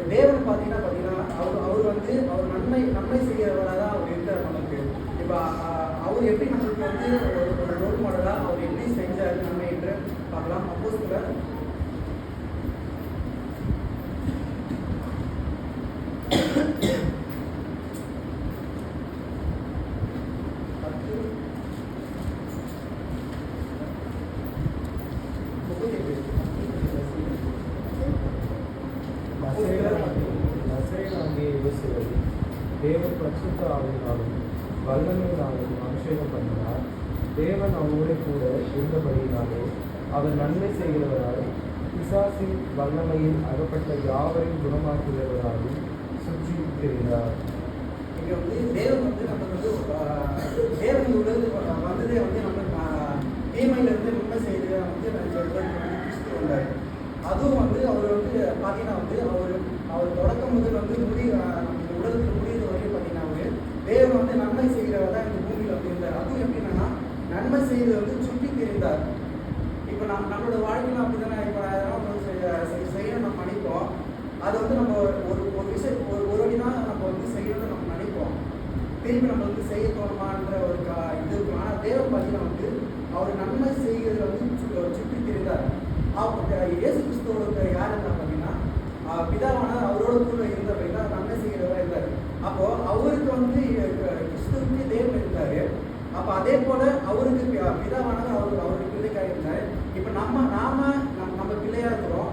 இப்போ தேவன் பார்த்தீங்கன்னா பார்த்தீங்கன்னா அவர் அவர் வந்து அவர் நன்மை நன்மை செய்கிறவராக தான் அவர் இருக்கிறார் நமக்கு இப்போ அவர் எப்படி நம்மளுக்கு வந்து ஒரு ஒரு ரோல் மாடலாக அவர் எப்படி செஞ்சார் நன்மை என்று பார்க்கலாம். அப்போஸ் கூட பத்து முப்பத்தி நசரேனாகிய இயேசுவை தேவன் பரிசுத்த ஆவியினாலும் வல்லமையினாலும் அபிஷேகம் பண்ணினார் தேவன் அவரோட கூட இருந்தபடியினாலே அவர் நன்மை செய்கிறவராய் பிசாசின் வல்லமையில் அகப்பட்ட யாவரையும் குணமாக்குகிறவராயும் சுற்றி திரிந்தார் இங்க வந்து தேவன் வந்து நமக்கு வந்து ஆஹ், தேவன் இந்த உலகத்துக்கு வ- வந்ததே வந்து நம்ம ஆஹ், தீமையில இருந்து நன்மை செய்து வந்து நம்ம உலகத்துக்கு வந்து கிறிஸ்து வந்தார் அதுவும் வந்து அவர் வந்து பார்த்தீங்கன்னா வந்து அவர் அவர் தொடக்கம் முதல் வந்து முடி உடலுக்கு நம்ம வரையும் பார்த்தீங்கன்னா அவர் தேவன் வந்து நன்மை செய்கிறவர் தான் இந்த பூமியில் வந்து இருந்தார் அதுவும் எப்படின்னா நன்மை செய்து வந்து சுற்றி தெரிந்தார் இப்போ நம்ம நம்மளோட வாழ்க்கையில் அப்படி தானே இப்போ அதெல்லாம் வந்து செய்ய- செய்- செய்யணும் நம்ம நினைப்போம் அது வந்து நம்ம ஒரு ஒரு ஒரு விஷயம் ஒரு ஒரு வழி தான் நம்ம வந்து செய்யணும்னு நம்ம நினைப்போம் திரும்பி நம்ம வந்து செய்ய தோணுமான்ற ஒரு கா இது இருக்கும் ஆனால் தேவன் பார்த்தீங்கன்னா வந்து அவர் நன்மை செய்கிறதுல வந்து சு- சுற்றி தெரிந்தார் அவர் இயேசு கிறிஸ்துவோட யார் இருந்தா பார்த்தீங்கன்னா ஆஹ் பிதாவான அவரோட கூட இருந்தவர் தான் நன்மை செய்கிறவராக இருந்தார் அப்போ அவருக்கு வந்து அஹ், கிறிஸ்துவுக்கு தேவன் இருந்தாரு அப்போ அதே போல அவருக்கு பி- பிதாவானவர் அவர் அவருக்கு பிள்ளைக்காக இருந்தார் இப்போ நம்ம நாம நம்ம நம்ம பிள்ளையா இருக்கிறோம்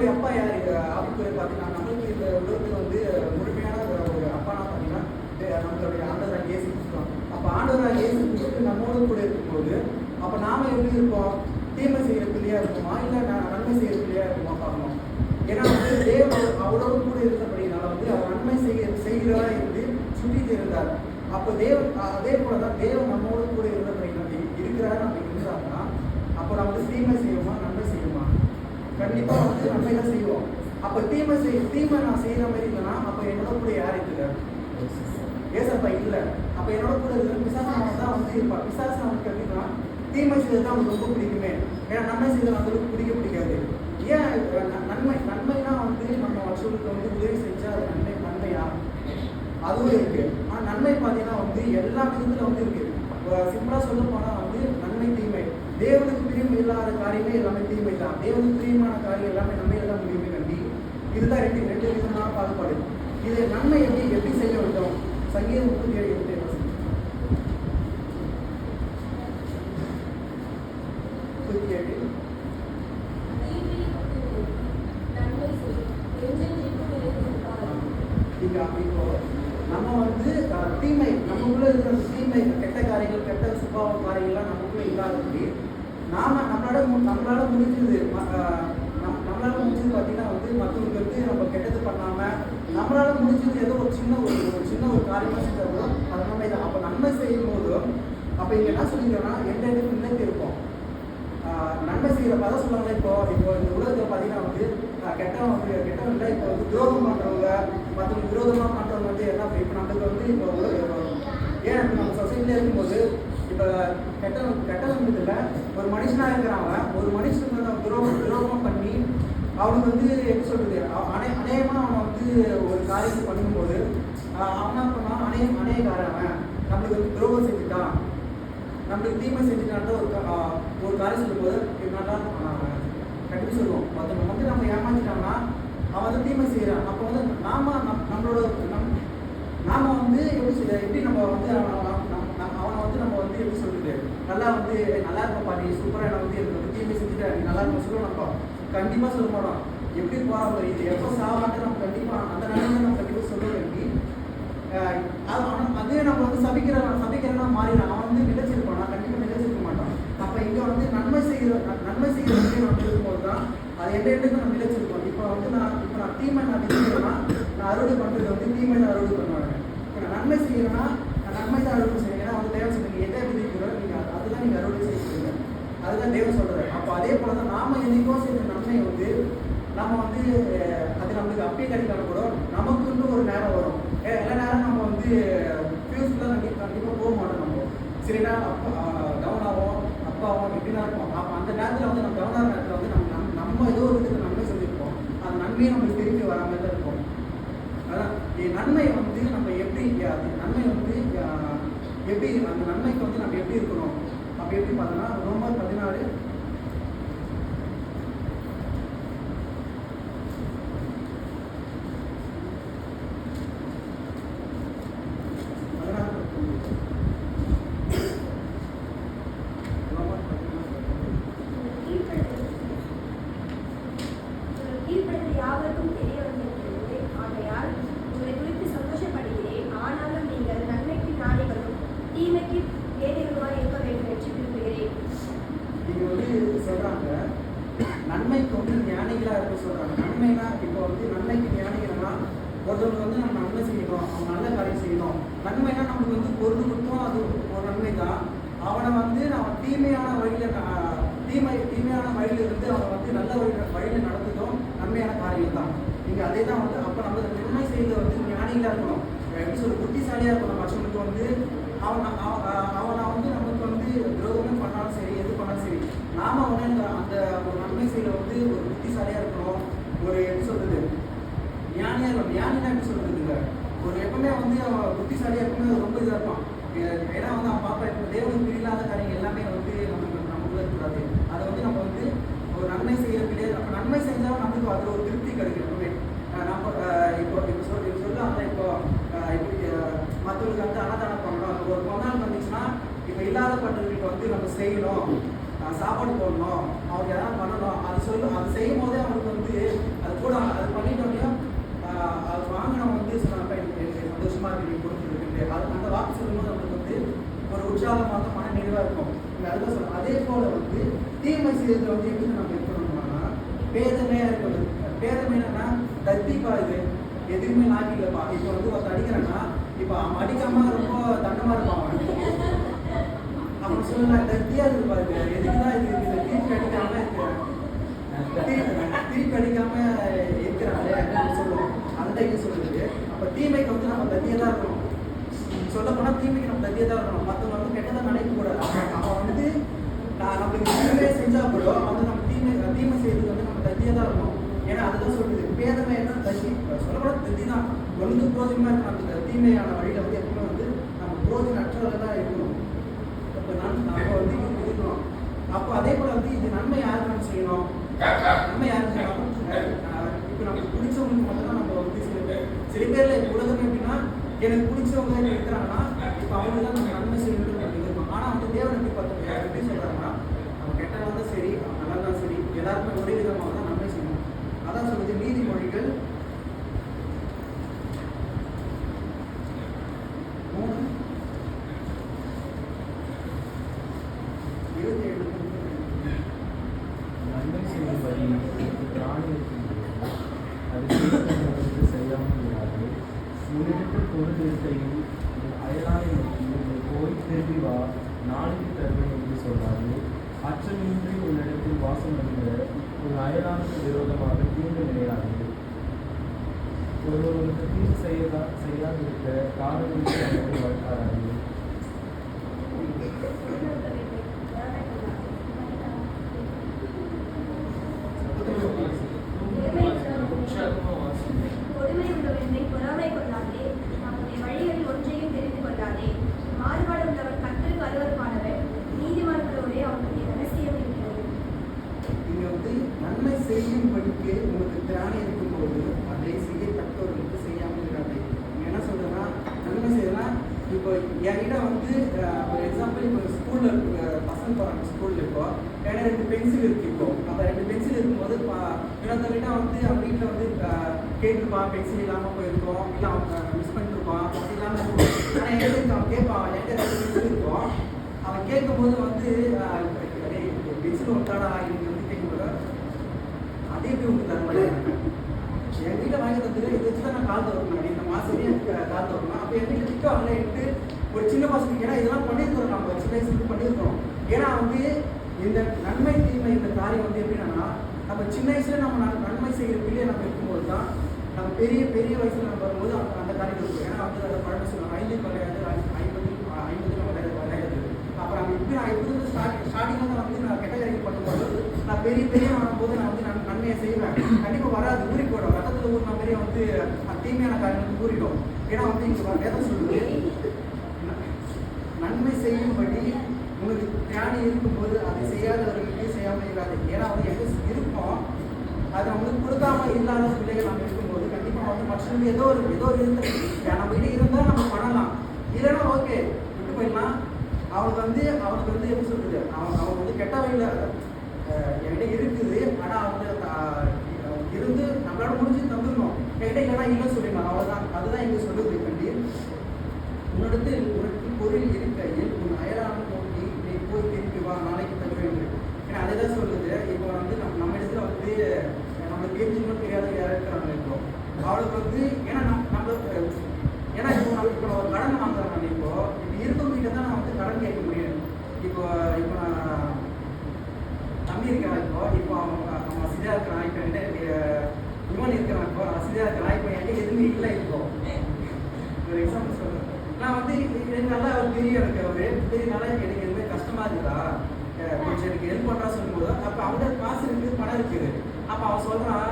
நம்மளுடைய அப்பா யார்? அப்படின்னு பார்த்தீங்கன்னா நம்மளுக்கு இந்த உலகத்தில் வந்து முழுமையான ஒரு அப்பானா பார்த்தீங்கன்னா நம்மளுடைய ஆண்டவராக இயேசு கிறிஸ்து அப்போ ஆண்டவராக இயேசு கிறிஸ்து நம்மோடு கூட இருக்கும்போது அப்போ நாம எப்படி இருப்போம்? தீமை செய்கிற இருக்குமா? இல்லை நான் நன்மை செய்கிற இருக்குமா பார்க்கணும். ஏன்னா வந்து தேவன் அவரோடு கூட இருந்தபடினால வந்து அவர் நன்மை செய்ய செய்கிறவரா இருந்து சுற்றி இருந்தார் அப்போ தேவன் அதே போல தான் தேவன் நம்மோடு கூட இருந்தபடினால இருக்கிறாரு நம்ம இருந்தாருன்னா அப்போ நம்ம வந்து தீமை செய்வோமா நன்மை செய்வோமா கண்டிப்பா வந்து நன்மை தான் செய்வோம்? அப்போ தீமை செய் தீமை நான் செய்யற மாதிரி இருந்தேன்னா அப்போ என்னோட கூட யார் இருக்கிறார் ஏசப்பா இல்லை. அப்போ என்னோட கூட இருக்கிற பிசாசனம் தான் வந்து இருப்பா பிசாசனம் அவன் எப்படின்னா தீமை செய்தது தான் அவனுக்கு ரொம்ப பிடிக்குமே. ஏன்னா நன்மை செய்தது அவங்களுக்கு பிடிக்க பிடிக்காது. ஏன் ந- நன்மை நன்மைனா வந்து நம்ம மற்றவங்களுக்கு வந்து உதவி செஞ்சா அது நன்மை நன்மையா? அதுவும் இருக்கு. ஆனா நன்மை பார்த்தீங்கன்னா வந்து எல்லா விதத்துல வந்து இருக்கு. சிம்பிளா சொல்ல போனா வந்து நன்மை தீமை. தேவனுக்கு பிரியம் இல்லாத காரியமே எல்லாமே தீமை தான் தேவனுக்கு பிரியமான காரியம் எல்லாமே நன்மையில எல்லாம் முடியுமே நம்பி இதுதான் ரெண்டு ரெண்டு விதமான பாகுபாடு. இது நன்மை எப்படி எப்படி செய்ய வேண்டும்? சங்கீதம் முப்பத்தி ஏழு எட்டு முப்பத்தி ஏழு இங்க இப்போ நம்ம வந்து அஹ், தீமை நமக்குள்ள இருக்கிற தீமை கெட்ட காரியங்கள் கெட்ட சுபாவ காரியங்கள்லாம் நமக்குள்ள இல்லாதபடி நாம நம்மளால மு- நம்மளால முடிஞ்சது ம- அஹ், நம் நம்மளால முடிஞ்சது பார்த்தீங்கன்னா வந்து மற்றவங்களுக்கு வந்து நம்ம கெட்டது பண்ணாம நம்மளால முடிஞ்சது ஏதோ ஒரு சின்ன ஒரு ஒரு சின்ன ஒரு காரியமா செஞ்சால் கூட அது நன்மை தான் அப்போ நன்மை செய்யும் போதும் அப்போ இங்க என்ன சொல்லிக்கிறோம்னா எந்த இடத்துல நிலைத்து இருப்போம் ஆஹ் சில பதம் சொல்லுவாங்க இப்போ இப்போ இந்த உலகத்தில் பார்த்தீங்கன்னா வந்து ஆஹ் கெட்டவன் வந்து கெட்டவன் இல்லை இப்போ வந்து துரோகம் பண்ணுறவங்க மற்றவங்க விரோதமாக பண்ணுறவங்க வந்து என்ன இப்போ நம்மளுக்கு வந்து இப்போ உலக ஏன் இப்போ நம்ம சொசைட்டியில் இருக்கும்போது இப்போ கெட்டவன் கெட்டவன் இதில் ஒரு மனுஷனாக இருக்கிறாங்க ஒரு மனுஷனுக்கு வந்து துரோகம் துரோகமாக பண்ணி அவனுக்கு வந்து எப்படி சொல்கிறது அநே அநேகமாக அவன் வந்து ஒரு காரியத்தை பண்ணும்போது ஆஹ் அவன் என்ன பண்ணான் அநே அநேகாரன் நம்மளுக்கு வந்து துரோகம் செஞ்சுட்டான். நம்மளுக்கு தீமை செஞ்சுட்டான்ற ஒரு ஒரு காரியம் சொல்லும்போது இது நல்லா கண்டிப்பாக சொல்லுவோம். ஒருத்தவங்க வந்து நம்ம ஏமாத்திட்டாங்கன்னா அவன் வந்து தீமை செய்கிறான் அப்போ வந்து நாம நம் நம்மளோட நம் நாம வந்து எப்படி சொல்ல எப்படி நம்ம வந்து அவனை நம்- நம்- அவனை வந்து நம்ம வந்து எப்படி சொல்றது? நல்லா வந்து நல்லா இருப்பா நீ சூப்பராக என்ன வந்து எனக்கு வந்து தீமை செஞ்சுட்டு நீ நல்லா இருப்பா சொல்லுவோம் நம்ம கண்டிப்பாக சொல்ல மாட்டோம் எப்படி போகிறோம் இது எப்போ சாவாட்டு நம்ம கண்டிப்பாக அந்த நேரம் நம்ம கண்டிப்பாக சொல்ல வேண்டி ஆஹ் அது அவன் அதே நம்ம வந்து சபிக்கிற சபிக்கிறனா மாறிடும் அவன் வந்து நிலைச்சிருப்பானா கண்டிப்பாக நிலைச்சிருக்க மாட்டான் அப்போ இங்கே வந்து நன்மை செய்கிற ந- நன்மை செய்கிற விஷயம் நம்ம இருக்கும்போது என்னென்னு நம்ம நிலைச்சிருக்கோம் இப்போ வந்து நான் இப்போ நான் தீமை நான் விதைக்கிறேன்னா நான் அறுவடை பண்ணுறது வந்து தீமை தான் அறுவடை பண்ணுவாங்க இப்போ நான் நன்மை செய்யணும்னா நான் நன்மை தான் அறுவடை செய்யணும் ஏன்னா வந்து தேவை சொல்லுங்க எதை விதைக்கிறோம் நீங்கள் அதுதான் நீங்கள் அறுவடை செய்கிறீங்க அதுதான் தேவன் சொல்றாரு அப்போ அதே போல தான் நாம என்னைக்கோ செய்த நன்மை வந்து நம்ம வந்து அது நம்மளுக்கு அப்பயே கிடைக்கலாம் கூட நமக்குன்னு ஒரு நேரம் வரும் எல்லா நேரம் நம்ம வந்து ஃபியூஸ்க்குலாம் கண்டிப்பாக கண்டிப்பாக போக மாட்டோம் நம்ம சில நேரம் அப்பா டவுனாகவும் அப்பாவும் இப்படிலாம் இருப்போம் அப்போ அந்த நேரத்தில் வந்து நம்ம டவுனாக நேரத்தில் வந்து நம்ம நம்ம- நம்ம ஏதோ ஒரு இதுக்கு நன்மை சொல்லியிருப்போம் அந்த நன்மையை நம்மளுக்கு திருப்பி வராமல் தான் இருக்கும் அதான் இ- நன்மை வந்து நம்ம எப்படி அது நன்மை வந்து அஹ், எப்படி அந்த நன்மைக்கு வந்து நம்ம எப்படி இருக்கணும் அப்படி எப்படி பார்த்தோம்னா ரோமர் பதினாறு பதினாறு ரோமர் பதினாறு கீழ்ப்படுத்த யாவருக்கும் தெரிய வந்திருக்கிறது ஆகையால் உங்களை குறித்து சந்தோஷப்படுகிறேன் ஆனாலும் நீங்கள் நன்மைக்கு நாடிகளும் தீமைக்கு வேலைகளுமாய் இருக்க வேண்டும் என்று விரும்புகிறேன் இங்க வந்து சொல்றாங்க நன்மைக்கு வந்து ஞானிகளா இருக்க சொல்றாங்க நன்மைனா இப்போ வந்து நன்மைக்கு ஞானிகள்னா ஒருத்தவங்க வந்து நம்ம நன்மை செய்யணும் அவங்க நல்ல காரியம் செய்யணும் நன்மைனா நமக்கு வந்து பொருள் கொடுத்தோம் அது ஒரு நன்மை தான் அவனை வந்து நம்ம தீமையான வழியில ந- தீமை தீமையான வழியில இருந்து அவனை வந்து நல்ல வழி வழியில நடத்துதும் நன்மையான காரியம் தான் அதே தான் வந்து அப்போ நம்ம நன்மை செய்த வந்து ஞானிகளா இருக்கணும். எப்படி சொல்ல புத்திசாலியாக இருக்கணும். மற்றவனுக்கு வந்து அவன் அவனை வந்து நமக்கு வந்து துரோகமும் பண்ணாலும் சரி எது பண்ணாலும் சரி நாம வந்து அந்த அந்த ஒரு நன்மை செய்யல வந்து ஒரு புத்திசாலியாக இருக்கணும். ஒரு எப்படி சொல்றது? ஞானியாக இருக்கணும். ஞானினா எப்படி சொல்றதுங்க ஒரு எப்பவுமே வந்து அவன் புத்திசாலியாக எப்பவுமே ரொம்ப இதாக இருப்பான். ஏன்னா வந்து அவன் பாப்பா இப்போ தேவனுக்கு பிரியில்லாத காரியங்கள் எல்லாமே வந்து நமக்கு நமக்குள்ள இருக்கக்கூடாது. அதை வந்து நம்ம வந்து ஒரு நன்மை செய்ய கிடையாது நம்ம நன்மை செஞ்சாலும் நமக்கு அதில் ஒரு திருப்தி கிடைக்கும். நம்ம இப்போ இப்போ சொல்ல இப்போ அந்த இப்போ இப்படி மற்றவங்களுக்கு வந்து அன்னதானம் பண்ணணும் ஒரு பொண்ணால் வந்துச்சுன்னா இப்போ இல்லாத பட்டவங்களுக்கு வந்து நம்ம செய்யணும். சாப்பாடு போடணும். அவங்க எதாவது பண்ணணும். அது சொல்லு அது செய்யும் போதே அவனுக்கு வந்து அது கூட அது பண்ணிட்டோம்னா அது வாங்கினவங்க வந்து சொன்னாங்க எனக்கு எனக்கு சந்தோஷமா இருக்கு நீ கொடுத்துருக்கு அது அந்த வாக்கு சொல்லும்போது அவனுக்கு வந்து ஒரு உற்சாகமாக மன நிறைவாக இருக்கும். அதுதான் சொல்லுவோம் அதே போல் வந்து தீமை செய்யறதுல வந்து எப்படி நம்ம இருக்கணும்னா வேதனையாக இருக்கிறது பேரம் என்னன்னா தத்திப்பா இது எதுவுமே நாக்கி இல்லைப்பா. இப்போ வந்து ஒருத்தர் அடிக்கிறான்னா இப்போ அவன் அடிக்காம ரொம்ப தண்டமா இருப்பான் அவன். அவன் சொல்லலாம் தத்தியா இருக்கு பாருங்க எதுக்குதான் இது இருக்குது திருப்பி அடிக்காம இருக்கு? திருப்பி- அடிக்காம இருக்கிறாங்களே அப்படின்னு சொல்லுவோம். அந்த இது சொல்லுது. அப்ப தீமைக்கு வந்து நம்ம தத்தியா தான் இருக்கணும். சொல்ல போனா தீமைக்கு நம்ம தத்தியா தான் இருக்கணும். மற்றவங்க வந்து கெட்டதை நினைக்க கூடாது. அவன் வந்து நான் நம்மளுக்கு தீமையை செஞ்சா கூட வந்து நம்ம தீமை தீமை செய்யறது வந்து நம்ம தத்தியா தான் இருக்கணும். ஏன்னா அதுதான் சொல்லுது பேதமை என்ன? தத்தி சொல்லக்கூட தத்தி தான் ஒன்று புரோஜனமா இருக்கணும் அந்த தீமையான வழியில வந்து எப்பவுமே வந்து நம்ம புரோஜன அற்றவர்கள் தான் இருக்கணும். அப்ப நான் நம்ம வந்து இது இருக்கணும். அப்போ அதே போல வந்து இது நன்மை யாருக்கு செய்யணும்? நன்மை யாருக்கு செய்யணும்? இப்போ நமக்கு பிடிச்சவங்களுக்கு மட்டும் தான் நம்ம வந்து சில பேர் சில பேர்ல உலகம் எப்படின்னா எனக்கு பிடிச்சவங்க இருக்கிறாங்கன்னா இப்போ அவங்க தான் நம்ம நன்மை செய்யணும் நம்ம ஆனால் ஆனா வந்து தேவன் எப்படி பார்த்து எப்படி சொல்றாங்கன்னா அவன் கெட்டவங்க தான் சரி அவன் நல்லா தான் சரி எல்லாருக்குமே ஒரே விதமாக அதான் சொல்லுது நீதிமொழிகள் மூணு இருபத்தி ஏழு நன்மை செய்யும்படி பிராணி இருக்கின்றது அது செய்வதற்கு செய்யாமல் இராது உன்னிடத்தில் பொருள் இருக்கையில் உன் அயலானை நோக்கி நீ போய் திரும்பி வா நாளைக்கு தருவேன் என்று சொல்லாது அச்சமின்றி உன்னிடத்தில் வாசம் வருகிற உன் அயலானுக்கு விரோதமாக தீங்கு நினையாது ஒருவருக்கு தீங்கு செய்யதா செய்யாதிருக்க காரணம் அவர்கள் வளர்த்தாராது கொடுமை உள்ளவனை பொறாமை கொள்ளாதே அவனுடைய வழிகளில் ஒன்றையும் தெரிந்து கொள்ளாதே மாறுபாடு உள்ளவன் கத்தருக்கு அருவருமானவன் நீதிமான்களோடே அவனுடைய ரகசியம் இருக்கிறது இங்க வந்து நன்மை செய்யும் படிக்கு உங்களுக்கு திராணி இருக்கும்போது அதை செய்யத்தக்கவர்களுக்கு செய்யாமல் இருக்காது இங்க என்ன சொல்றேன்னா நன்மை செய்யலாம் இப்போ என்கிட்ட வந்து அஹ், ஒரு எக்ஸாம்பிள் இப்போ ஸ்கூல்ல பசங்க போறாங்க ஸ்கூல்ல இப்போ என்கிட்ட ரெண்டு பென்சில் இருக்கு இப்போ அந்த ரெண்டு பென்சில் இருக்கும்போது ப- இன்னொருத்தவங்கிட்ட வந்து அவங்க வீட்டில் வந்து அஹ், கேட்டிருப்பான் பென்சில் இல்லாமல் போயிருக்கோம் இல்லை அவங்க மிஸ் பண்ணிருப்பான் அப்படி இல்லாமல் இருக்கும் ஆனால் என்கிட்ட அவன் கேட்பான் என்கிட்ட ரெண்டு பென்சில் இருக்கும் அவன் கேட்கும்போது வந்து பென்சில் ஒன்றாடா எனக்கு வந்து கேட்கும்போது அதே என் வீட்டில் வாங்கி தந்துட்டு இதை வச்சு தான் நான் கால் தரணும் இந்த மாசமே கால் தரணும்? அப்போ என் வீட்டில் திட்டம் வரலன்ட்டு ஒரு சின்ன பசங்க ஏன்னா இதெல்லாம் பண்ணியிருக்கிறோம் நம்ம. சின்ன வயசுல பண்ணியிருக்கிறோம். ஏன்னா வந்து இந்த நன்மை தீமை இந்த காரியம் வந்து எப்படின்னா நம்ம சின்ன வயசுல நம்ம நன்- நன்மை செய்கிற பிள்ளையை நம்ம இருக்கும்போது தான் நம்ம பெரிய பெரிய வயசுல நம்ம வரும்போது அந்த காரியம் இருக்கும். ஏன்னா வந்து அதை பழக்கம் சொல்லுவாங்க ஐந்து விளையாது ஐம்பது ஐம்பது விளையாது விளையாது அப்புறம் அங்கே இப்படி நான் ஸ்டார்டிங் வந்து ஸ்டார்ட் ஸ்டார்டிங்கில் வந்து நான் கெட்ட காரியம் பண்ணும்போது நான் பெரிய பெரிய வரும்போது நான் வந்து நன்மையை செய்வேன். கண்டிப்பாக வராது. ஊறி போயிடும். ரத்தத்தில் ஊறின மாதிரியே வந்து தீமையான காரியங்கள் ஊறிடும். ஏன்னா வந்து இங்கே வேதம் சொல்லுது நன்மை செய்யும்படி உங்களுக்கு தியானி இருக்கும்போது அதை செய்யாதவர்களுக்கு செய்யாமல் இல்லாது ஏன்னா வந்து எது இருக்கும் அது நம்மளுக்கு கொடுக்காம இல்லாத பிள்ளைகள் நம்ம இருக்கும்போது கண்டிப்பாக வந்து மற்றவங்க ஏதோ ஒரு ஏதோ ஒரு இருந்து நம்ம வீடு இருந்தால் நம்ம பண்ணலாம். இல்லைன்னா ஓகே விட்டு போயிடலாம். அவனுக்கு வந்து அவனுக்கு வந்து எப்படி சொல்றது? அவன் அவன் வந்து கெட்ட வழியில் என்கிட்ட இருக்குது. ஆனால் அவங்க இருந்து நம்மளால முடிஞ்சு தந்துடணும். என்கிட்ட இல்லைனா இல்லை சொல்லிடலாம். அவ்வளோதான் அதுதான் இங்கே சொல்லுது கண்டி. உன்னிடத்தில் உனக்கு பொருள் இருக்கையில் உன் அயலான நோக்கி நீ போய் திருப்பி வா. நாளைக்கு தருவேன் வேண்டும் ஏன்னா அதை தான் சொல்லுது. இப்போ வந்து நம்ம நம்ம இடத்துல வந்து நம்மளுக்கு தெரிஞ்சுக்கணும் தெரியாத யாரும் இருக்கிறாங்க இப்போ? அவளுக்கு வந்து ஏன்னா நம்ம நம்ம ஏன்னா இப்போ நம்ம இப்போ நான் ஒரு கடன் வாங்குறேன் நான் இப்போ இப்போ இருக்கவங்கிட்ட தான் நான் வந்து கடன் கேட்க முடியும் இப்போ இப்போ நான் தம்பி இருக்கிறான் இப்போ இப்போ அவன் அவன் வசதியாக இருக்கிறான் இப்போ என்கிட்ட இவன் இருக்கிறான் இப்போ வசதியாக இருக்கிறான் இப்போ என்கிட்ட எதுவுமே இல்லை இப்போ ஒரு எக்ஸாம்பிள் சொல்றேன் நான் வந்து எனக்கு நல்லா அவர் தெரியும் எனக்கு அவரு தெரியனால எனக்கு எதுவுமே கஷ்டமா இருக்குதா அஹ் கொஞ்சம் எனக்கு ஹெல்ப் பண்றா சொல்லும்போது அப்ப அவன்கிட்ட காசு இருக்குது பணம் இருக்குது. அப்ப அவன் சொல்றான்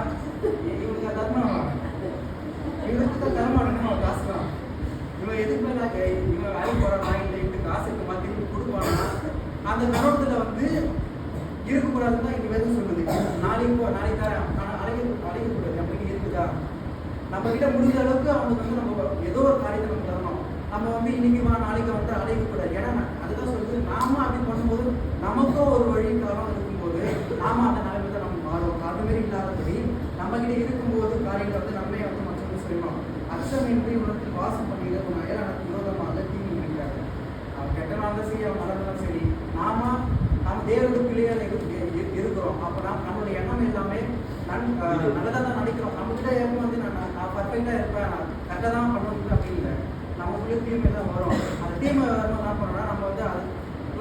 இவனுக்கு தரணும் இவனுக்கு தான் தரமாட்டேன்னு அவன் தான். இவன் எதுக்குமே நான் இவன் வேலைக்கு போறானா இல்லை இவனுக்கு காசு இருக்குமா திருப்பி கொடுப்பானா? அந்த கருவத்துல வந்து இருக்கக்கூடாதுதான் தான் இங்க வேதம் சொல்லுது. நாளைக்கு போ நாளைக்கு தரேன் ஆனா அழைக்க அழைக்கக்கூடாது அப்படின்னு இருக்குதா? நம்ம கிட்ட முடிஞ்ச அளவுக்கு அவனுக்கு வந்து நம்ம ஏதோ ஒரு காரியத்தை நம்ம தரணும். நம்ம வந்து இன்னைக்கு வா நாளைக்கு வந்து அழைக்கக்கூடாது ஏன்னா அதுதான் சொல்லுது நாம அப்படி பண்ணும்போது நமக்கும் ஒரு வழி காலம் நாம அந்த நிலைமையில நம்ம மாறுவோம். அது மாதிரி இல்லாதபடி நம்ம கிட்ட இருக்கும்போது காரியங்களை வந்து நம்மளே வந்து மற்றவங்க சொல்லணும் அச்சமின்றி உனக்கு வாசம் பண்ணுகிற உன் அயலானுக்கு விரோதமாக தீங்கு நினைக்காது அவன் கெட்டனாலும் சரி அவன் நல்லதாலும் சரி நாம நம்ம தேவனுடைய பிள்ளைகள் இரு- இருக்கிறோம் அப்போ நாம் நம்மளுடைய எண்ணம் எல்லாமே நன் நல்லதாக தான் நினைக்கிறோம் நம்மகிட்ட எப்போ வந்து நான் நான் நான் பர்ஃபெக்டாக இருப்பேன் நான் கரெக்டாக தான் பண்ணணும் அப்படின்னு இல்லை. நமக்குள்ளே தீமை தான் வரும். அந்த தீமை வரணும் என்ன பண்ணோம்னா நம்ம வந்து அது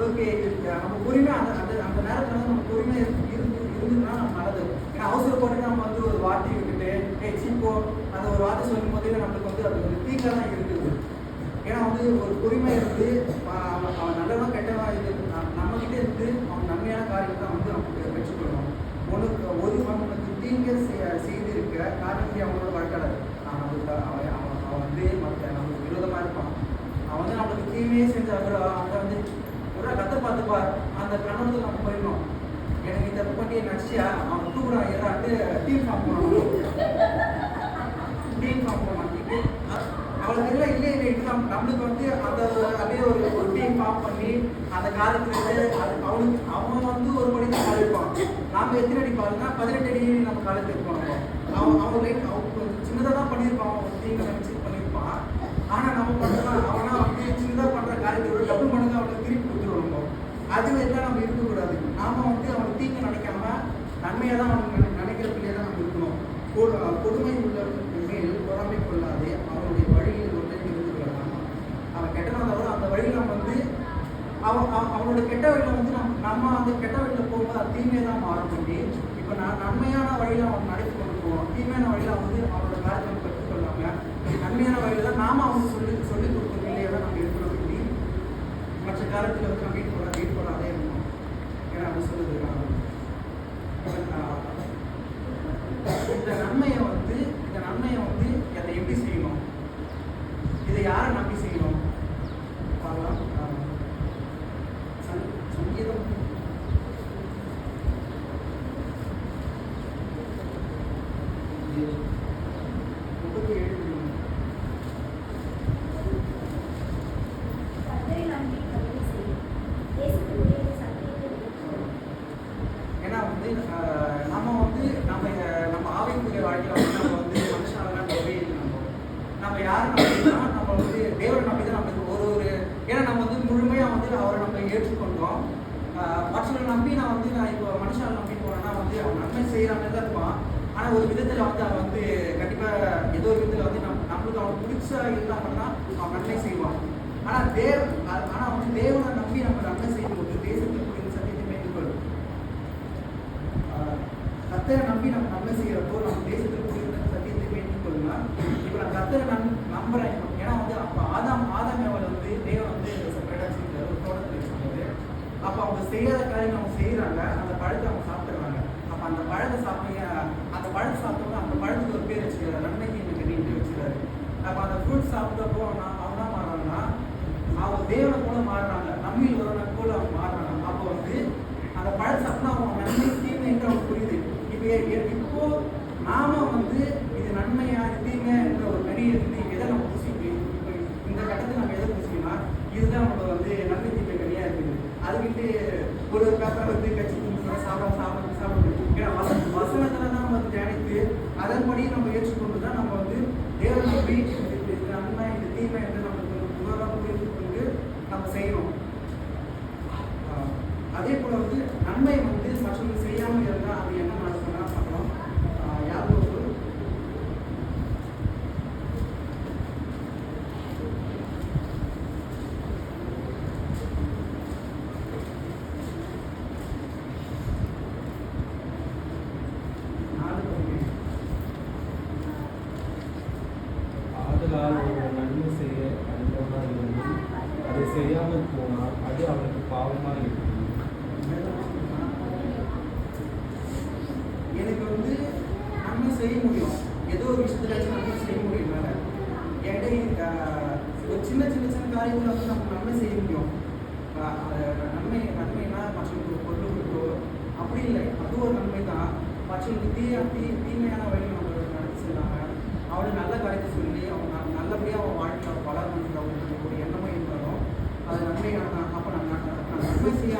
ஓகே நம்ம உரிமை அந்த அந்த அந்த நேரத்தில் வந்து நமக்கு உரிமை இருந்து இருந்துன்னா நம்ம நல்லது. ஏன்னா அவசரப்பட்டு நம்ம வந்து ஒரு வார்த்தை விட்டுட்டு ஏ சீப்போ அந்த ஒரு வார்த்தை சொல்லும் போதே நம்மளுக்கு வந்து அது ஒரு தீங்காக தான் இருக்குது. ஏன்னா வந்து ஒரு பொறுமை இருந்து அவன் அவன் நல்லவன் கெட்டவன் இது ந- நம்ம இருந்து அவன் நன்மையான காரியம் தான் வந்து நமக்கு பெற்றுக்கொள்ளணும் உனக்கு ஒரு உனக்கு தீங்கு செய்து செய்திருக்க காரணத்தை அவனோட வழக்காடாது. அவனுக்கு அவன் அவன் அவன் வந்து மற்ற நமக்கு விரோதமாக இருப்பான். அவன் வந்து நம்மளுக்கு தீமையே செஞ்சு அவன் வந்து ஒரு கத்தை பார்த்துப்பார் அந்த கண்ணத்துல நம்ம போயிடணும். எனக்கு இந்த பட்டியை நடிச்சியா? அவன் தூக்குறா ஏதாட்டு டீம் ஃபார்ம் பண்ணணும் டீம் ஃபார்ம் பண்ணணும் அவளுக்கு இல்லை இல்லை இல்லை இது நம்மளுக்கு வந்து அந்த அப்படியே ஒரு ஒரு டீம் ஃபார்ம் பண்ணி அந்த காலத்துல அது அவனுக்கு அவன் வந்து ஒரு படி தான் கால் நாம் எத்தனை அடி பாருன்னா பதினெட்டு அடி நம்ம காலத்துக்கு இருப்போம் அவன் அவன் லைட் அவன் கொஞ்சம் சின்னதாக தான் பண்ணியிருப்பான். அவன் டீம் நினச்சி பண்ணியிருப்பான். ஆனால் நம்ம பண்ணுறோம் அவனா வந்து சின்னதாக பண்ற காரியத்தை விட டபுள் மடங்கு அவனுக்கு திருப்பி கொடுத்துருவோம் நம்ம அது எல்லாம் நம்ம இருக்கக்கூடாது நாம வந்து அவனுக்கு தீங்கு நினைக்காம நன்மையாக தான் அவங்க நினை- நினைக்கிற தான் நம்ம இருக்கணும். கொடு- கொடுமை உள்ள மேல் பொறாமை கொள்ளாதே. அவருடைய வழியில் ஒன்றை இருந்து கொள்ளலாம். அவன் கெட்டவன் அந்த வழியில் நம்ம வந்து அவன் அவன் அவனோட கெட்ட வழியில் வந்து நம்ம நம்ம அந்த கெட்ட வழியில் போகும்போது அது தீமையை தான் மாறும் பண்ணி இப்போ நான் நன்மையான வழியில் அவன் நடத்தி கொண்டு போவோம் தீமையான வழியில் வந்து அவனோட காரியத்தை கற்றுக்கொள்ளாமல் நன்மையான வழியில் தான் நாம அவனுக்கு கர்த்தரை நம்பி நம்ம நன்மை செய்கிறப்போ நம்ம தேசத்துக்கு போயிருந்த சத்தியத்தை வேண்டிக் கொள்ளலாம் இப்போ நான் கர்த்தரை நம் நம்புறேன். ஏன்னா வந்து அப்போ ஆதாம் ஆதாம் அவள் வந்து தேவன் வந்து பிரடாட்சிக்கிறார் ஒரு தோட்டத்தில் இருக்கும்போது அப்போ அவங்க செய்யாத காரியம் அவங்க செய்கிறாங்க அந்த பழத்தை அவங்க சாப்பிட்றாங்க அப்போ அந்த பழத்தை சாப்பிட்டீங்க அந்த பழத்தை சாப்பிட்டு அதன்படி நம்ம ஏற்றுக்கொண்டு தான் நம்ம வந்து தேவ நம்பி இந்த அன்மை இந்த தீமை என்று நம்ம உணர்வாக ஏற்றுக்கொண்டு நம்ம செய்யணும் அதே போல வந்து நன்மை வந்து மற்றவங்க செய்யாமல் இருந்தால் அது என்ன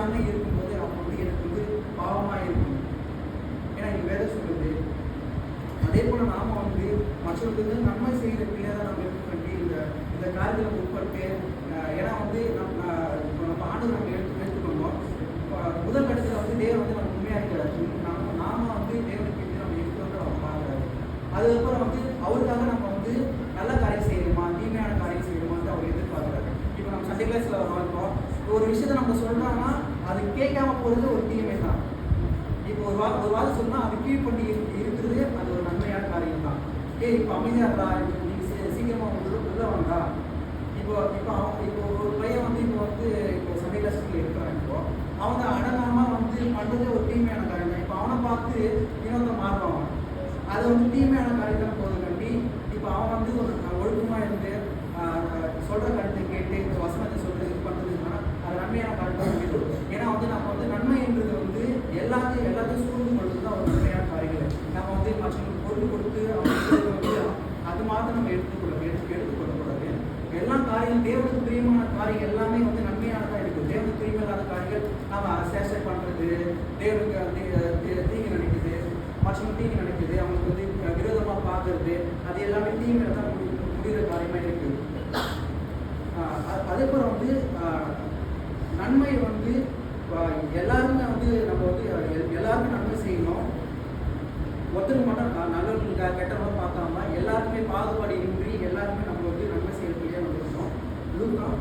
இல்லாமல் ஏ இப்போ அமைதியாக இருக்கா இப்போ நீங்கள் சீக்கிரமாக வந்து உள்ளே வந்தா இப்போ இப்போ அவன் இப்போ ஒரு பையன் வந்து இப்போ வந்து இப்போ சண்டை கிளாஸ்ல இருக்கிறான் இப்போ. அவங்க அடங்காமல் வந்து பண்ணுறது ஒரு தீமையான காரியம் தான் இப்போ அவனை பார்த்து இன்னொருத்த மாறுவான். அது வந்து தீமையான காரியம் தான் போதும் கண்டி. இப்போ அவன் வந்து ஒரு ஒழுக்கமாக இருந்து சொல்கிற கருத்தை கேட்டு இந்த வசனத்தை அதுக்கப்புறம் வந்து நன்மை வந்து எல்லாருமே வந்து நம்ம வந்து எல்லாருமே நன்மை செய்யணும். ஒருத்தருக்கு மட்டும் நல்லவர்களுக்காக கெட்டவங்க பார்க்காம எல்லாருமே பாகுபாடு இன்றி எல்லாருமே நம்ம வந்து நன்மை செய்யக்கூடிய வந்து இருக்கோம்.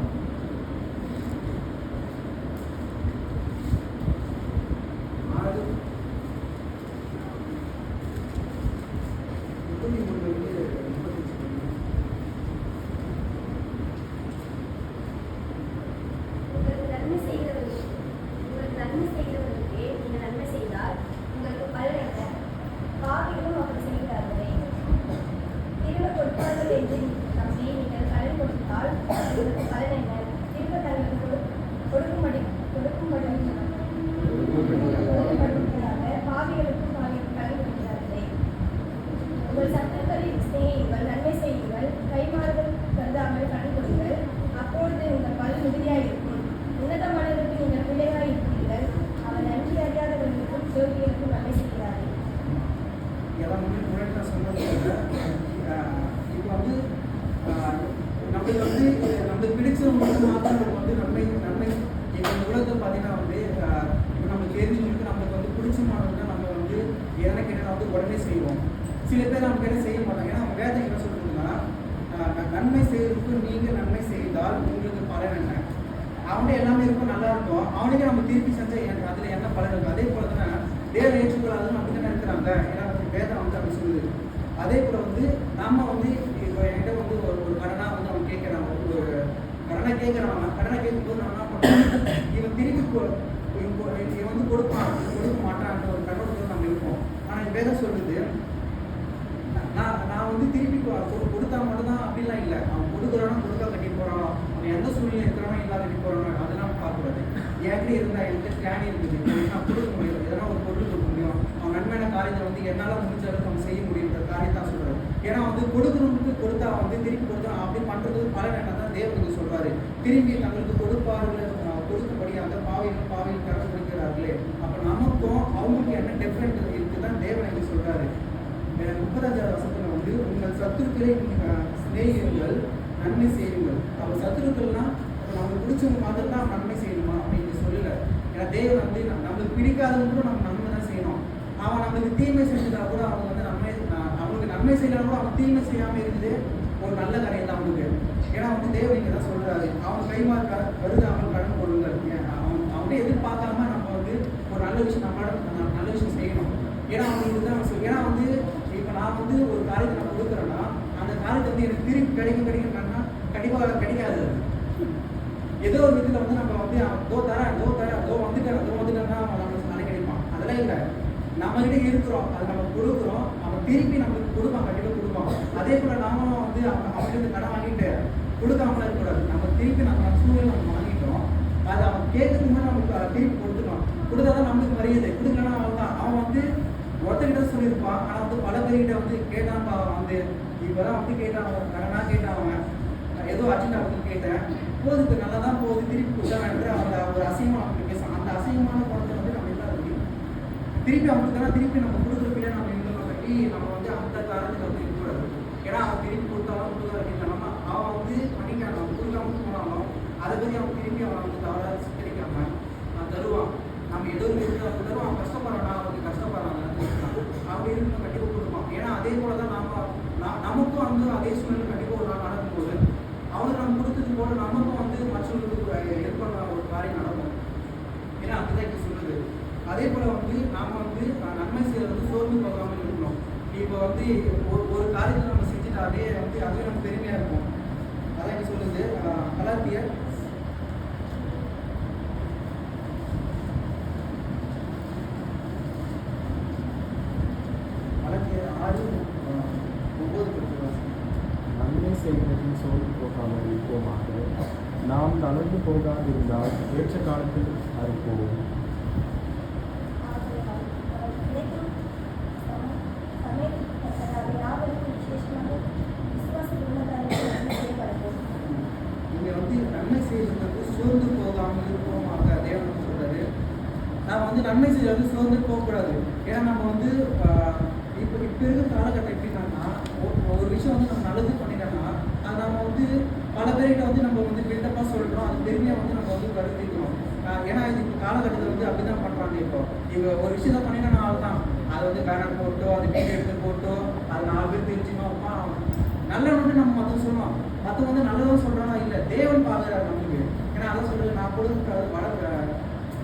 கேட்கறான். கடனை கேட்கும்போது நான் என்ன பண்ணுறேன் இவன் திருப்பி இவன் வந்து கொடுப்பான். கொடுக்க மாட்டான் ஒரு கண்ணோட்டத்தில் நம்ம இருப்போம் ஆனால் வேதம் சொல்லுது நான் நான் வந்து திருப்பி கொடுத்தா மட்டும்தான் அப்படிலாம் இல்லை. அவன் கொடுக்குறானோ கொடுக்க கட்டி போறானோ. அவன் எந்த சூழ்நிலை இருக்கிறானோ இல்லாத கட்டி போகிறானோ அதெல்லாம் பார்க்கக்கூடாது. என்கிட்ட இருந்தால் என்கிட்ட ஸ்கேன் இருக்குது. நான் கொடுக்க முடியும்? எதனா ஒரு பொருள் கொடுக்க முடியும். அவன் நன்மையான காரியத்தை வந்து என்னால் முடிஞ்ச அளவுக்கு அவன் செய்ய முடியுன்ற காரியத்தான் தான் ஏன்னா வந்து கொடுக்குறவனுக்கு கொடுத்தா வந்து திருப்பி கொடுத்தா அப்படி பண்ணுறது பல என்ன? தேவனுக்கு சொல்றாரு திரும்பி தங்களுக்கு கொடுப்பார்கள் கொடுத்தபடியாக பாவையில் பாவையில் கடன் கொடுக்கிறார்களே அப்ப நமக்கும் அவங்களுக்கு என்ன டிஃப்ரெண்ட் இருக்குதான் தேவன் எனக்கு சொல்றாரு. எனக்கு முப்பதாஞ்சாவது வசத்துல வந்து உங்கள் சத்துருக்களை அஹ், சிநேகியுங்கள் நன்மை செய்யுங்கள். அவங்க சத்துருக்கள்னா அப்ப நமக்கு பிடிச்சவங்க மாதிரி தான் நன்மை செய்யணுமா அப்படின்னு சொல்லல. ஏன்னா தேவன் வந்து நம்ம- நம்மளுக்கு பிடிக்காதவங்க கூட நம்ம நன்மை தான் செய்யணும். அவன் நம்மளுக்கு தீமை செஞ்சதா கூட அவங்க வந்து நன்மை அவங்களுக்கு நன்மை செய்யலாம் கூட அவன் தீமை செய்யாம இருந்து ஒரு நல்ல காரியம் தான் அவனுக்கு ஏன்னா வந்து தேவன் இங்கே தான் சொல்றாரு அவன் கைமா க- அவன் கடன் கொடுங்கள் அவன் அவனே எதிர்பார்க்காம நம்ம வந்து ஒரு நல்ல விஷயம் நம்மளால நல்ல விஷயம் செய்யணும். ஏன்னா அவனுக்கு தான் சொல் ஏன்னா வந்து இப்போ நான் வந்து ஒரு காரியத்தை நான் கொடுக்குறேன்னா அந்த காரியத்தை வந்து எனக்கு திருப்பி கிடைக்கும் கிடைக்கும்னா கண்டிப்பாக கிடைக்காது அது. ஏதோ ஒரு விதத்தில் வந்து நம்ம வந்து அவன் தோ தரேன் தோ தர தோ வந்துட்டேன் தோ வந்துட்டேன்னா அவன் நம்மளுக்கு நாளைக்கு கிடைப்பான் அதெல்லாம் இல்லை. நம்ம கிட்ட இருக்கிறோம் அது நம்ம கொடுக்குறோம் அவன் திருப்பி நம்மளுக்கு கொடுப்பான் கண்டிப்பாக கொடுப்பான் அதே போல நாமளும் வந்து அவங்க அவன்கிட்ட கடன் வாங்கிட்டு கொடுக்காமலாம் இருக்கக்கூடாது. நம்ம திருப்பி நம்ம சூழ்நிலை நம்ம வாங்கிட்டோம். அது அவன் கேட்கறதுக்கு முன்னாடி நமக்கு அதை திருப்பி கொடுத்துக்கலாம் கொடுத்தாதான் நம்மளுக்கு மரியாதை கொடுக்கலன்னா அவன் தான் அவன் வந்து ஒருத்தர்கிட்ட சொல்லியிருப்பான். ஆனால் வந்து பல பேர்கிட்ட வந்து கேட்டான் அவன் வந்து இப்போதான் வந்து கேட்டான் அவன் கடனா கேட்டான் அவன்? நான் ஏதோ அர்ஜென்ட் அவனுக்கு கேட்டேன். போதுக்கு நல்லா தான் போகுது. திருப்பி கொடுத்தாங்க அவங்க ஒரு அசிங்கமா அவனுக்கு பேசுவான். அந்த அசிங்கமான குழந்தை வந்து நம்ம என்ன முடியும் திருப்பி அவனுக்கு தான் திருப்பி நம்ம கொடுக்குற நம்ம இருந்தோம் நம்ம வந்து அந்த காரணத்துக்கு வந்து ஏன்னா அவன் திருப்பி கொடுத்தாலும் கொடுக்க வேண்டிய அவன் வந்து பண்ணிக்கான அவன் கொடுக்காம போனாலும் அதை பற்றி அவன் திருப்பி அவன் வந்து தவறாக சித்தரிக்காம அவன் தருவான். நம்ம எதுவும் ஒரு அவன் தருவான் கஷ்டம் கஷ்டப்படுறானா அவனுக்கு கஷ்டப்படுறாங்க அப்படி இருக்கு கண்டிப்பாக கொடுப்பான் ஏன்னா அதே போல தான் நாம நா- நமக்கும் வந்து அதே சூழ்நிலை கண்டிப்பாக ஒரு நாள் நடக்கும்போது அவனுக்கு நம்ம கொடுத்தது போல நமக்கும் வந்து மற்றவங்களுக்கு ஹெல்ப் பண்ண ஒரு காரியம் நடக்கும் ஏன்னா அதுதான் இங்க சொல்லுது அதே போல வந்து நாம வந்து அஹ், நன்மை செய்யறது வந்து சோர்ந்து போகாமல் இருக்கணும் இப்போ வந்து ஒரு ஒரு காரியத்தை நம்ம செஞ்சுட்டாலே வந்து அதுவே நம்ம பெருமையா இருக்கும் அதான் இங்க சொல்லுது அஹ், கலாத்தியர் கலாத்தியர் ஆறு அஹ், ஒன்பது பத்து வாசி. நன்மை செய்வதில் சோர்ந்து போகாமல் இருப்போமாக நாம் தளர்ந்து போகாதிருந்தால் ஏற்ற காலத்தில் அறுப்போம் இங்க வந்து நன்மை செய்யறது சோர்ந்து போகாமல் இருப்போமாக தேவன் சொல்றாரு நாம் வந்து நன்மை செய்யறது சோர்ந்து போகக்கூடாது ஏன்னா நம்ம வந்து ஆஹ், இப்போ இப்போ இருக்கிற காலகட்டம் எப்படின்னா ஒ- ஒரு விஷயம் வந்து நம்ம நல்லது பண்ணிட்டோம்னா அது நம்ம வந்து பல பேர்கிட்ட வந்து நம்ம வந்து பில்டப்பாக சொல்கிறோம் அது பெருமையாக வந்து நம்ம வந்து கருதிக்கிறோம் ஆஹ், ஏன்னா இது இப்போ காலகட்டத்தில் வந்து அப்படி தான் பண்ணுறாங்க இப்போ இப்போ ஒரு விஷயத்த பண்ணிட்டோம்னா தான் அதை வந்து பேனர் போட்டோ அது வீடியோ எடுத்து போட்டோ அது நாலு பேர் தெரிஞ்சுமா நல்லவன்னு நம்ம மற்ற அது வந்து நல்லதாக சொல்றானா? இல்லை தேவன் பார்க்குறாரு நமக்கு ஏன்னா அதான் சொல்றது நான் கொடுக்க வளர்க்குற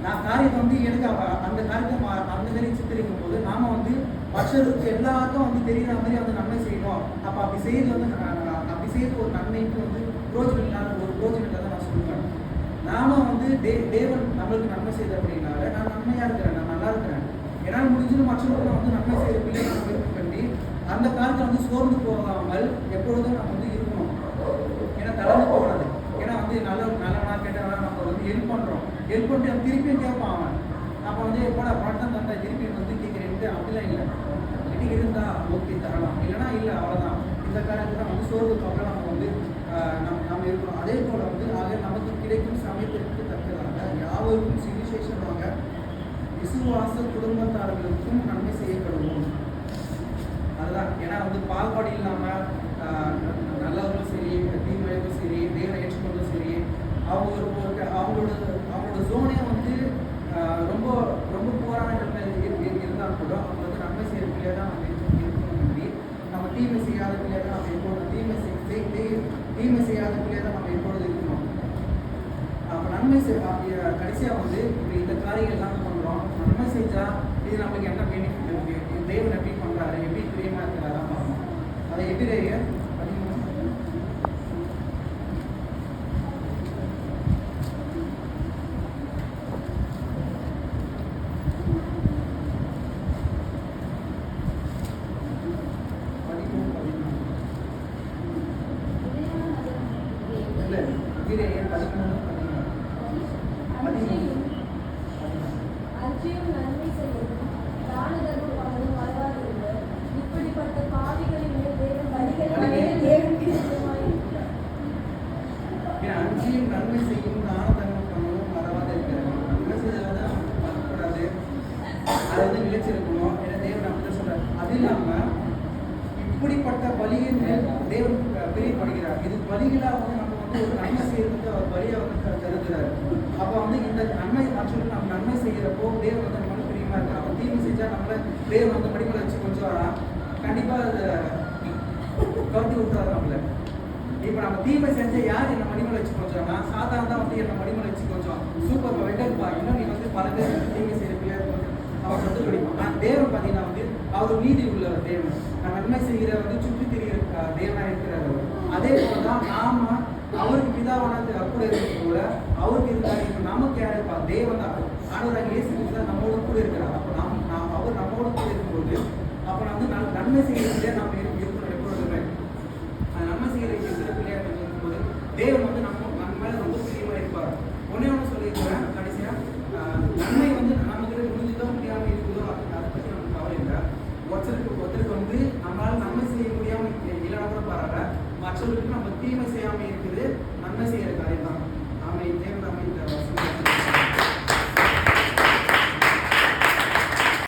நான் காரியத்தை வந்து எனக்கு அந்த காரியத்தை அந்த மாதிரி சித்தரிக்கும் போது நாம வந்து மற்றவருக்கு எல்லாருக்கும் வந்து தெரியுற மாதிரி வந்து நன்மை செய்யணும் அப்போ அப்படி செய்யறது வந்து அப்படி செய்யறது ஒரு நன்மைக்கு வந்து பிரோஜனம் இல்லாத ஒரு பிரோஜனம் தான் நான் சொல்லுவேன். நாம வந்து தே தேவன் நம்மளுக்கு நன்மை செய்த அப்படின்னால நான் நன்மையா இருக்கிறேன் நான் நல்லா இருக்கிறேன். என்னால் முடிஞ்சது மற்றவங்களுக்கு வந்து நன்மை செய்யற பிள்ளைங்க நான் விருப்பம் பண்ணி அந்த காலத்தில் வந்து சோர்ந்து போகாமல் எப்பொழுதும் நம்ம வந்து இருக்கணும் ஏன்னா ஏன்னா வந்து நல்ல நல்லவனா கேட்டவனா நம்ம வந்து ஹெல்ப் பண்ணுறோம் ஹெல்ப் பண்ணிட்டு அவன் திருப்பியும் கேட்பான் அவன். நம்ம வந்து எப்போடா பணத்தை தந்தா திருப்பி வந்து கேட்குறேன்ட்டு அப்படிலாம் இல்லை. கிட்ட இருந்தா ஓகே தரலாம். இல்லைன்னா இல்லை அவ்வளோதான் இந்த காலத்தில் வந்து சோர்வு போக நம்ம வந்து ஆஹ், நம்ம நம்ம இருக்கணும். அதே போல் வந்து ஆக நமக்கு கிடைக்கும் சமயத்திற்கு தக்கதாக யாவருக்கும் சுவிசேஷமாக விசுவாச குடும்பத்தார்களுக்கும் நன்மை செய்யப்படுவோம். அதுதான். ஏன்னா வந்து பாகுபாடு இல்லாமல் நல்லவங்களும் சரி தீமையும் சரி தேவனை ஏற்றுக்கொள்ளும் சரி அவங்க ஒரு அவங்களோட அவங்களோட ஜோனே வந்து ரொம்ப ரொம்ப போராட்டத்தில் இருந்தால் கூட அவங்க வந்து நன்மை செய்கிற பிள்ளையாக தான் வந்து நம்பி நம்ம தீமை செய்யாத பிள்ளையாக தான் நம்ம எப்பொழுது தீமை செய் தீமை செய்யாத பிள்ளையாக தான் நம்ம எப்பொழுது இருக்கணும் அப்போ நன்மை கடைசியாக வந்து இப்படி இந்த காரியங்கள்லாம் பண்ணுறோம் நன்மை செஞ்சால் இது நம்மளுக்கு என்ன பெனிஃபிட் இருக்குது தேவன் நம்பி அதனால தான் வந்து என்னை மடிமலைச்சு கொஞ்சம் சூப்பர் வெட்டர்ப்பா இன்னும் நீ வந்து பல பேர் தீங்கு செய்கிற பிள்ளையாக அவர் வந்து கிடைக்கும் நான் தேவன் பார்த்தீங்கன்னா வந்து அவர் நீதி உள்ள தேவன். நான் நன்மை செய்கிற வந்து சுற்றி திரிகிற தேவனாக இருக்கிறார் அவர். அதே போல தான் நாம அவருக்கு பிதாவானது கூட இருக்கிறது போல அவருக்கு இருந்தாரு இப்போ நமக்கு யாருப்பா தேவன் தான் ஆனால் இயேசு கிறிஸ்து நம்மோட கூட இருக்கிறார். அப்போ நாம் நாம் அவர் நம்மளோட கூட இருக்கும்போது அப்போ நான் வந்து நான் நன்மை செய்கிற